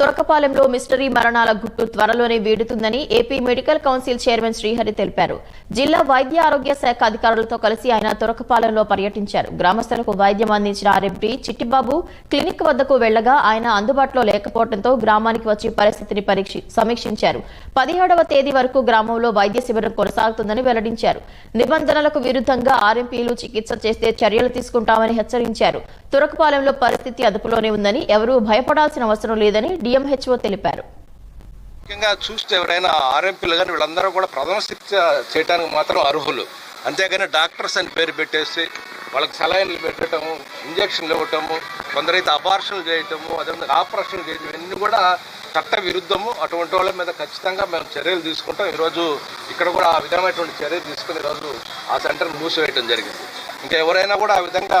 తురకపాలెంలో mystery మరణాల గుట్టు త్వరలోనే వీడుతుందని AP medical council chairman Srihari తెలిపారు. జిల్లా వైద్య ఆరోగ్య శాఖ అధికారులతో కలిసి ఆయన తురకపాలెంలో పర్యటించారు. గ్రామస్తులకు వైద్యం అందించిన ఆర్ఎంపీ చిట్టిబాబు క్లినిక్ వద్దకు వెళ్ళగా ఆయన అందుబాటులో లేకపోవడంతో గ్రామానికి వచ్చి పరిస్థితిని సమీక్షించారు. పదిహేడవ తేదీ వరకు గ్రామంలో వైద్య శిబిరం కొనసాగుతుందని వెల్లడించారు. నిబంధనలకు విరుద్ధంగా ఆర్ఎంపీలు చికిత్స చేస్తే చర్యలు తీసుకుంటామని హెచ్చరించారు. తురకపాలెంలో పరిస్థితి అదుపులోనే ఉందని ఎవరూ భయపడాల్సిన అవసరం లేదని డిఎంహెచ్ఓ తెలిపారు. ముఖ్యంగా చూస్తే ఎవరైనా ఆర్ఎంపీలు కానీ వీళ్ళందరూ కూడా ప్రథమ శిక్ష చేయడానికి మాత్రం అర్హులు. అంతేగాని డాక్టర్స్ అని పేరు పెట్టేసి వాళ్ళకి సలైన్లు పెట్టడము ఇంజక్షన్లు ఇవ్వటము కొందరైతే అబార్షన్లు చేయటము అదేవిధంగా ఆపరేషన్లు చేయటం ఇవన్నీ కూడా చట్ట విరుద్ధము. అటువంటి వాళ్ళ మీద ఖచ్చితంగా మేము చర్యలు తీసుకుంటాం. ఈరోజు ఇక్కడ కూడా ఆ విధమైనటువంటి చర్యలు తీసుకుని ఈరోజు ఆ సెంటర్ మూసివేయటం జరిగింది. ఇంకా ఎవరైనా కూడా ఆ విధంగా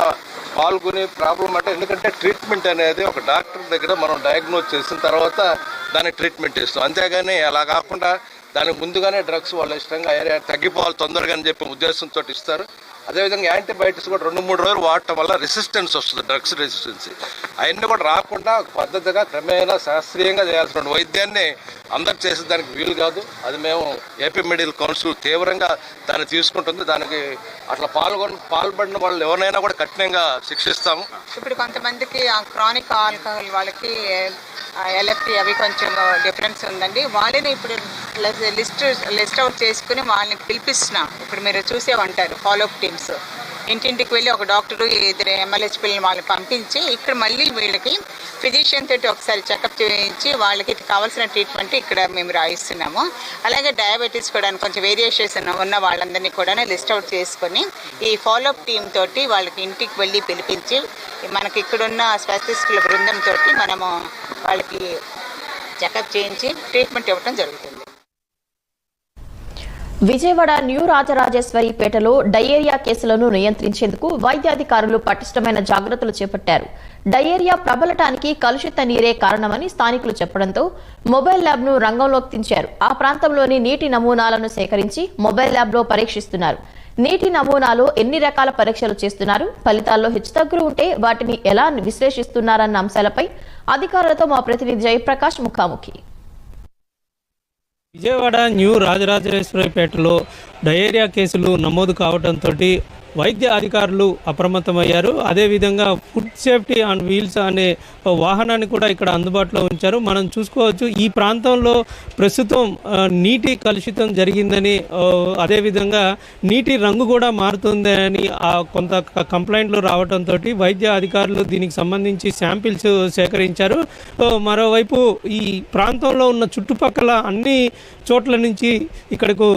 పాల్గొని ప్రాబ్లం అంటే ఎందుకంటే ట్రీట్మెంట్ అనేది ఒక డాక్టర్ దగ్గర మనం డయాగ్నోజ్ చేసిన తర్వాత దానికి ట్రీట్మెంట్ ఇస్తాం అంతేగాని అలా కాకుండా దానికి ముందుగానే డ్రగ్స్ వాళ్ళ ఇష్టంగా తగ్గిపోవాలి తొందరగా అని చెప్పి ఉద్దేశంతో ఇస్తారు. అదేవిధంగా యాంటీబయాటిక్స్ కూడా రెండు మూడు రోజులు వాడటం వల్ల రెసిస్టెన్స్ వస్తుంది డ్రగ్స్ రెసిస్టెన్సీ. అవన్నీ కూడా రాకుండా పద్ధతిగా క్రమేణా శాస్త్రీయంగా చేయాల్సిన వైద్యాన్ని అందరు చేసే దానికి వీలు కాదు. అది మేము ఏపీ మెడికల్ కౌన్సిల్ తీవ్రంగా దాన్ని తీసుకుంటుంది. దానికి అట్లా పాల్గొని పాల్పడిన వాళ్ళు ఎవరినైనా కూడా కఠినంగా శిక్షిస్తాము. ఇప్పుడు కొంతమందికి ఆ క్రానిక్ ఆల్కహాల్ వాళ్ళకి ఎల్ఎఫ్టీ అవి కొంచెం డిఫరెన్స్ ఉందండి. వాళ్ళని ఇప్పుడు లిస్ట్ లిస్ట్ అవుట్ చేసుకుని వాళ్ళని పిలిపిస్తున్నాం. ఇప్పుడు మీరు చూసే ఉంటారు ఫాలోఅప్ టీమ్స్. ఇంటింటికి వెళ్ళి ఒక డాక్టరు ఇద్దరు ఎమ్మెల్యేస్ పిల్లలు వాళ్ళని పంపించి ఇక్కడ మళ్ళీ వీళ్ళకి ఫిజిషియన్ తోటి ఒకసారి చెకప్ చేయించి వాళ్ళకి కావాల్సిన ట్రీట్మెంట్ ఇక్కడ మేము రాయిస్తున్నాము. అలాగే డయాబెటీస్ కూడా కొంచెం వేరియేషన్స్ ఉన్న వాళ్ళందరినీ కూడా లిస్ట్ అవుట్ చేసుకొని ఈ ఫాలోఅప్ టీమ్ తోటి వాళ్ళకి ఇంటికి వెళ్ళి పిలిపించి మనకి ఇక్కడున్న స్పెషలిస్టుల బృందంతో మనము వాళ్ళకి చెకప్ చేయించి ట్రీట్మెంట్ ఇవ్వడం జరుగుతుంది. విజయవాడ న్యూ రాజరాజేశ్వరి పేటలో డయేరియా కేసులను నియంత్రించేందుకు వైద్యాధికారులు పటిష్టమైన జాగ్రత్తలు చేపట్టారు. డయేరియా ప్రబలటానికి కలుషిత నీరే కారణమని స్థానికులు చెప్పడంతో మొబైల్ ల్యాబ్ను రంగంలోకి దించారు. ఆ ప్రాంతంలోని నీటి నమూనాలను సేకరించి మొబైల్ ల్యాబ్లో పరీక్షిస్తున్నారు. నీటి నమూనాలో ఎన్ని రకాల పరీక్షలు చేస్తున్నారు? ఫలితాల్లో హెచ్చుతగ్గులు ఉంటే వాటిని ఎలా విశ్లేషిస్తున్నారన్న అంశాలపై అధికారులతో మా ప్రతినిధి జయప్రకాష్ ముఖాముఖి. విజయవాడ న్యూ రాజరాజేశ్వరిపేటలో డయేరియా కేసులు నమోదు కావడంతో వైద్య అధికారులు అప్రమత్తమయ్యారు. అదేవిధంగా ఫుడ్ సేఫ్టీ అండ్ వీల్స్ అనే వాహనాన్ని కూడా ఇక్కడ అందుబాటులో ఉంచారు. మనం చూసుకోవచ్చు ఈ ప్రాంతంలో ప్రస్తుతం నీటి కలుషితం జరిగిందని అదేవిధంగా నీటి రంగు కూడా మారుతుందని ఆ కొంత కంప్లైంట్లు రావడంతో వైద్య అధికారులు దీనికి సంబంధించి శాంపిల్స్ సేకరించారు. మరోవైపు ఈ ప్రాంతంలో ఉన్న చుట్టుపక్కల అన్ని చోట్ల నుంచి ఇక్కడకు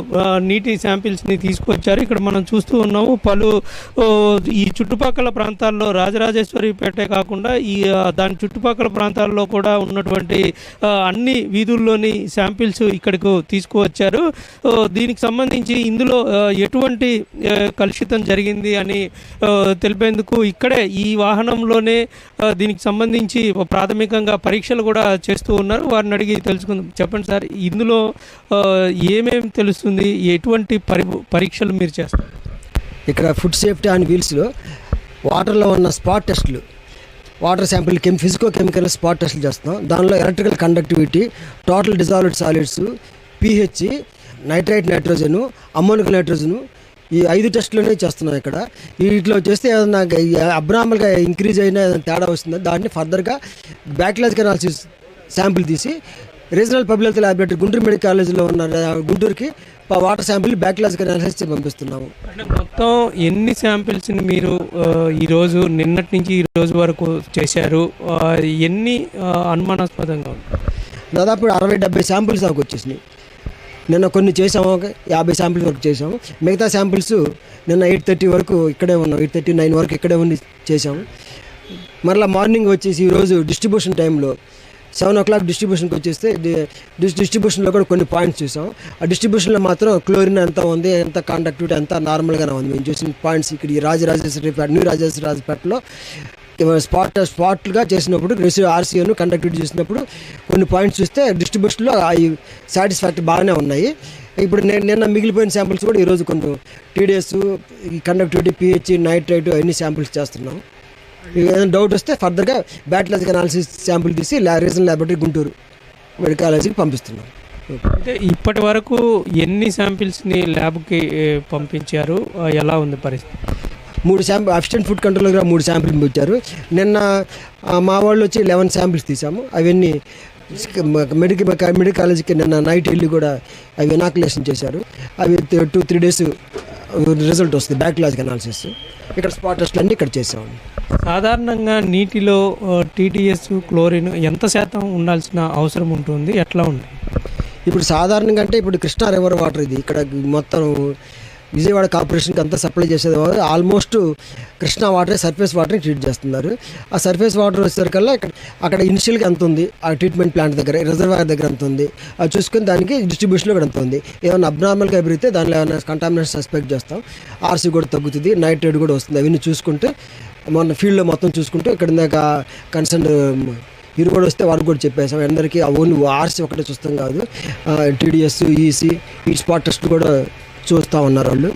నీటి శాంపిల్స్ని తీసుకొచ్చారు. ఇక్కడ మనం చూస్తూ ఉన్నాము పలు ఓ, ఈ చుట్టుపక్కల ప్రాంతాల్లో రాజరాజేశ్వరిపేటే కాకుండా ఈ దాని చుట్టుపక్కల ప్రాంతాల్లో కూడా ఉన్నటువంటి అన్ని వీధుల్లోని శాంపిల్స్ ఇక్కడకు తీసుకువచ్చారు. దీనికి సంబంధించి ఇందులో ఎటువంటి కలుషితం జరిగింది అని తెలిపేందుకు ఇక్కడే ఈ వాహనంలోనే దీనికి సంబంధించి ప్రాథమికంగా పరీక్షలు కూడా చేస్తూ ఉన్నారు. వారిని అడిగి తెలుసుకుందాం. చెప్పండి సార్ ఇందులో ఏమేమి తెలుస్తుంది? ఎటువంటి పరి పరీక్షలు మీరు చేస్తారు? ఇక్కడ ఫుడ్ సేఫ్టీ అండ్ వీల్స్లో వాటర్లో ఉన్న స్పాట్ టెస్టులు. వాటర్ శాంపిల్ కెమి ఫిజికో కెమికల్ స్పాట్ టెస్టులు చేస్తున్నాం. దానిలో electrical conductivity total dissolved solids pH nitrite nitrogen ammonic nitrogen ఈ ఐదు టెస్టులనే చేస్తున్నాం ఇక్కడ. వీటిలో చేస్తే ఏదైనా అబ్నార్మల్గా ఇంక్రీజ్ అయినా ఏదైనా తేడా వస్తుందో? దాన్ని ఫర్దర్గా బ్యాక్లాజిక్ అనాలిసిస్ శాంపిల్ తీసి regional public health laboratory Guntur medical కాలేజీలో ఉన్న గుంటూరుకి వాటర్ శాంపిల్ బ్యాక్లాజిక్ అనాలిసిస్ పంపిస్తున్నాము. అంటే మొత్తం ఎన్ని శాంపిల్స్ని మీరు ఈరోజు నిన్నటి నుంచి ఈ రోజు వరకు చేశారు? ఎన్ని అనుమానాస్పదంగా దాదాపు అరవై డెబ్బై శాంపిల్స్ దాకా వచ్చేసినాయి. నిన్న కొన్ని చేసాము ఒక యాభై శాంపిల్స్ వరకు చేసాము మిగతా శాంపిల్స్ నిన్న ఎయిట్ థర్టీ వరకు ఇక్కడే ఉన్నాం ఎయిట్ థర్టీ నైన్ వరకు ఇక్కడే ఉండి చేసాము మరలా మార్నింగ్ వచ్చేసి ఈరోజు డిస్ట్రిబ్యూషన్ టైంలో సెవెన్ ఓ క్లాక్ డిస్ట్రిబ్యూషన్కి వచ్చేస్తే డిస్ట్రిబ్యూషన్లో కూడా కొన్ని పాయింట్స్ చూసాం. ఆ డిస్ట్రిబ్యూషన్లో మాత్రం క్లోరిన్ ఎంత ఉంది ఎంత కాండక్టివిటీ ఎంత నార్మల్గానే ఉంది. మేము చూసిన పాయింట్స్ ఇక్కడ ఈ రాజరాజేశ్వరిపేట న్యూ రాజరాజపేటలో స్పాట్ స్పాట్లుగా చేసినప్పుడు రెసి ఆర్సీఓను కండక్టివిటీ చూసినప్పుడు కొన్ని పాయింట్స్ చూస్తే డిస్ట్రిబ్యూషన్లో అవి సాటిస్ఫాక్టరీ బాగానే ఉన్నాయి. ఇప్పుడు నేను నిన్న మిగిలిపోయిన శాంపిల్స్ కూడా ఈరోజు కొంచెం టీడీఎస్ ఈ కండక్టివిటీ పిహెచ్ నైట్రైట్ అన్ని శాంపిల్స్ చేస్తున్నాం. ఏదైనా డౌట్ వస్తే ఫర్దర్గా బ్యాటలాజిక్ అనాలిసిస్ శాంపుల్ తీసి రీజనల్ ల్యాబొరేటరీ గుంటూరు మెడికల్ కాలేజీకి పంపిస్తున్నాం. అంటే ఇప్పటి వరకు ఎన్ని శాంపిల్స్ని ల్యాబ్కి పంపించారు? ఎలా ఉంది పరిస్థితి? మూడు శాంపుల్ అసిస్టెంట్ ఫుడ్ కంట్రోల్ కూడా మూడు శాంపుల్ పంపించారు నిన్న మా వాళ్ళు వచ్చి లెవెన్ శాంపిల్స్ తీసాము అవన్నీ మెడికల్ మెడికల్ కాలేజీకి నిన్న నైట్ వెళ్ళి కూడా అవి ఇనాకులేషన్ చేశారు. అవి టూ త్రీ డేస్ రిజల్ట్ వస్తుంది బ్యాక్లాజిక్ అనాలిసిస్ ఇక్కడ స్పాట్ టెస్ట్లు అన్నీ ఇక్కడ చేసాము సాధారణంగా నీటిలో టీటీఎస్ క్లోరిన్ ఎంత శాతం ఉండాల్సిన అవసరం ఉంటుంది? ఎట్లా ఉంది? ఇప్పుడు సాధారణంగా అంటే ఇప్పుడు కృష్ణా రివర్ వాటర్ ఇది. ఇక్కడ మొత్తం విజయవాడ కార్పొరేషన్కి అంతా సప్లై చేసేది ఆల్మోస్ట్ కృష్ణా వాటర్ సర్ఫేస్ వాటర్ని ట్రీట్ చేస్తున్నారు. ఆ సర్ఫేస్ వాటర్ వచ్చేసరికల్లా ఇక్కడ అక్కడ ఇనిషియల్గా ఎంత ఉంది? ఆ ట్రీట్మెంట్ ప్లాంట్ దగ్గర రిజర్వాయర్ దగ్గర ఎంత ఉంది? అది చూసుకొని దానికి డిస్ట్రిబ్యూషన్లో కూడా ఎంత ఉంది? ఏమైనా అబ్నార్మల్గా పెరిగితే దానిలో ఏమైనా కంటామినేషన్ సస్పెక్ట్ చేస్తాం. ఆర్సీ కూడా తగ్గుతుంది నైట్రేట్ కూడా వస్తుంది. అవన్నీ చూసుకుంటే మొన్న ఫీల్డ్లో మొత్తం చూసుకుంటే ఇక్కడ ఇందాక కన్సర్న్ ఇరు కూడా వస్తే వారికి కూడా చెప్పేసాం అందరికీ ఓన్లీ ఆర్సీ ఒకటే చూస్తాం కాదు. టీడీఎస్ ఈసీ ఈ స్పాట్ టెస్ట్ కూడా చూస్తూ ఉన్నారు వాళ్ళు.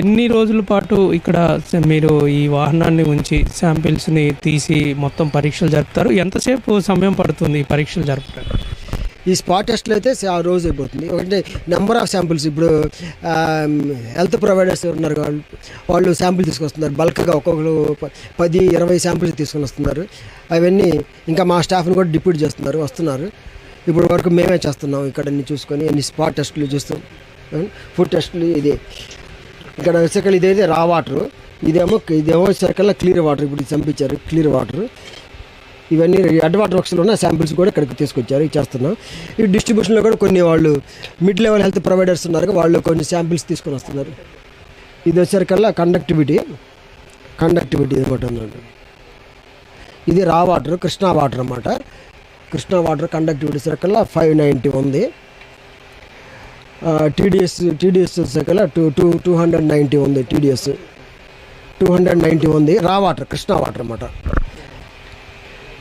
ఎన్ని రోజుల పాటు ఇక్కడ మీరు ఈ వాహనాన్ని ఉంచి శాంపిల్స్ని తీసి మొత్తం పరీక్షలు జరుపుతారు? ఎంతసేపు సమయం పడుతుంది ఈ పరీక్షలు జరపడానికి ఈ స్పాట్ టెస్ట్లు అయితే ఆ రోజు అయిపోతుంది. ఒకటి నెంబర్ ఆఫ్ శాంపిల్స్ ఇప్పుడు హెల్త్ ప్రొవైడర్స్ ఉన్నారు వాళ్ళు. వాళ్ళు శాంపిల్ తీసుకొస్తున్నారు. బల్క్గా ఒక్కొక్కరు పది ఇరవై శాంపిల్స్ తీసుకొని వస్తున్నారు. అవన్నీ ఇంకా మా స్టాఫ్ని కూడా డిప్యూట్ చేస్తున్నారు వస్తున్నారు. ఇప్పుడు వరకు మేమే చేస్తున్నాం ఇక్కడ అన్ని చూసుకొని అన్ని స్పాట్ టెస్టులు చూస్తాం ఫుడ్ టెస్టులు ఇది. ఇక్కడ వచ్చేకల్ ఇదైతే రా వాటర్ ఇదేమో ఇదేమో వచ్చేకల్లా క్లియర్ వాటర్ ఇప్పుడు చంపించారు క్లియర్ వాటర్ ఇవన్నీ అడ్ వాటర్ వర్క్స్లో ఉన్న శాంపిల్స్ కూడా ఇక్కడికి తీసుకొచ్చారు చేస్తున్నాం ఈ డిస్ట్రిబ్యూషన్లో కూడా కొన్ని వాళ్ళు మిడ్ లెవెల్ హెల్త్ ప్రొవైడర్స్ ఉన్నారు వాళ్ళు కొన్ని శాంపిల్స్ తీసుకొని వస్తున్నారు. ఇది వచ్చేసరికల్లా కండక్టివిటీ కండక్టివిటీ అనమాట ఉందండి. ఇది రా వాటర్ కృష్ణా వాటర్ అనమాట కృష్ణా వాటర్ కండక్టివిటీ సరికల్లా ఫైవ్ నైంటీ ఉంది. టీడీఎస్ టీడీఎస్ వచ్చేసరికల్లా two two two hundred ninety ఉంది టీడీఎస్ టూ హండ్రెడ్ నైంటీ ఉంది రా వాటర్ కృష్ణా వాటర్ అనమాట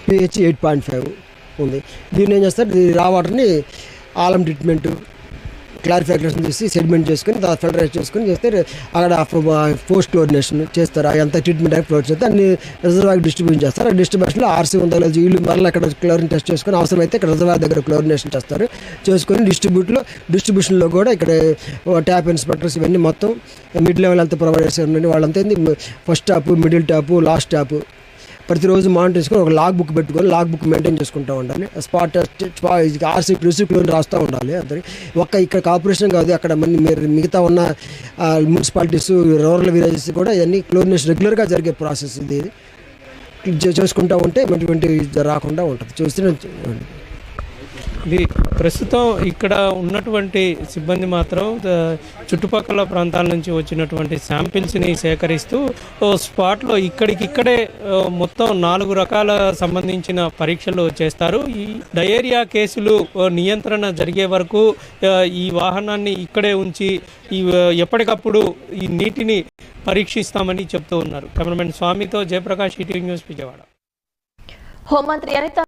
పిహెచ్ ఎయిట్ పాయింట్ ఫైవ్ ఉంది. దీన్ని ఏం చేస్తారు? రా వాటర్ని ఆలం ట్రీట్మెంట్ క్లారిఫికేషన్ చేసి సెడిమెంట్ చేసుకొని తర్వాత ఫిల్టరేట్ చేసుకొని చేస్తే అక్కడ పోస్ట్ క్లోరినేషన్ చేస్తారు. అంత ట్రీట్మెంట్ అయిపోయి ఫ్లోర్ చేస్తే అన్ని రిజర్వాయర్ డిస్ట్రిబ్యూషన్ చేస్తారు. ఆ డిస్ట్రిబ్యూషన్లో ఆర్సీ ఉందా లేదు వీళ్ళు మళ్ళీ అక్కడ క్లోరిన్ టెస్ట్ చేసుకొని అవసరమైతే ఇక్కడ రిజర్వాయర్ దగ్గర క్లోరినేషన్ చేస్తారు. చేసుకొని డిస్ట్రిబ్యూట్లో డిస్ట్రిబ్యూషన్లో కూడా ఇక్కడ ట్యాప్ ఇన్స్పెక్టర్స్ ఇవన్నీ మొత్తం మిడ్ లెవెల్ హెల్త్ ప్రొవైడర్స్ ఉండండి వాళ్ళంతా first tap middle tap last tap ప్రతిరోజు మానిటర్ చేసుకొని ఒక లాగ్ బుక్ పెట్టుకొని లాగ్ బుక్ మెయింటైన్ చేసుకుంటూ ఉండాలి. స్పాట్ ఆర్సీ రిసిప్ట్లో రాస్తూ ఉండాలి అందరికి ఒక్క ఇక్కడ కార్పొరేషన్ కాదు అక్కడ మళ్ళీ మీరు మిగతా ఉన్న మున్సిపాలిటీస్ రూరల్ విలేజెస్ కూడా ఇవన్నీ క్లోరినేషన్ రెగ్యులర్గా జరిగే ప్రాసెస్ ఇది. ఇది. చేసుకుంటూ ఉంటే ఎటువంటి రాకుండా ఉంటుంది. చూస్తే ఇది ప్రస్తుతం ఇక్కడ ఉన్నటువంటి సిబ్బంది మాత్రం చుట్టుపక్కల ప్రాంతాల నుంచి వచ్చినటువంటి శాంపిల్స్ని సేకరిస్తూ స్పాట్లో ఇక్కడికిక్కడే మొత్తం నాలుగు రకాల సంబంధించిన పరీక్షలు చేస్తారు. ఈ డయేరియా కేసులు నియంత్రణ జరిగే వరకు ఈ వాహనాన్ని ఇక్కడే ఉంచి ఈ ఎప్పటికప్పుడు ఈ నీటిని పరీక్షిస్తామని చెప్తూ ఉన్నారు. కెమెరామెన్ స్వామితో జయప్రకాష్ ఈటీవీ న్యూస్ విజయవాడ. హోంమంత్రి అనిత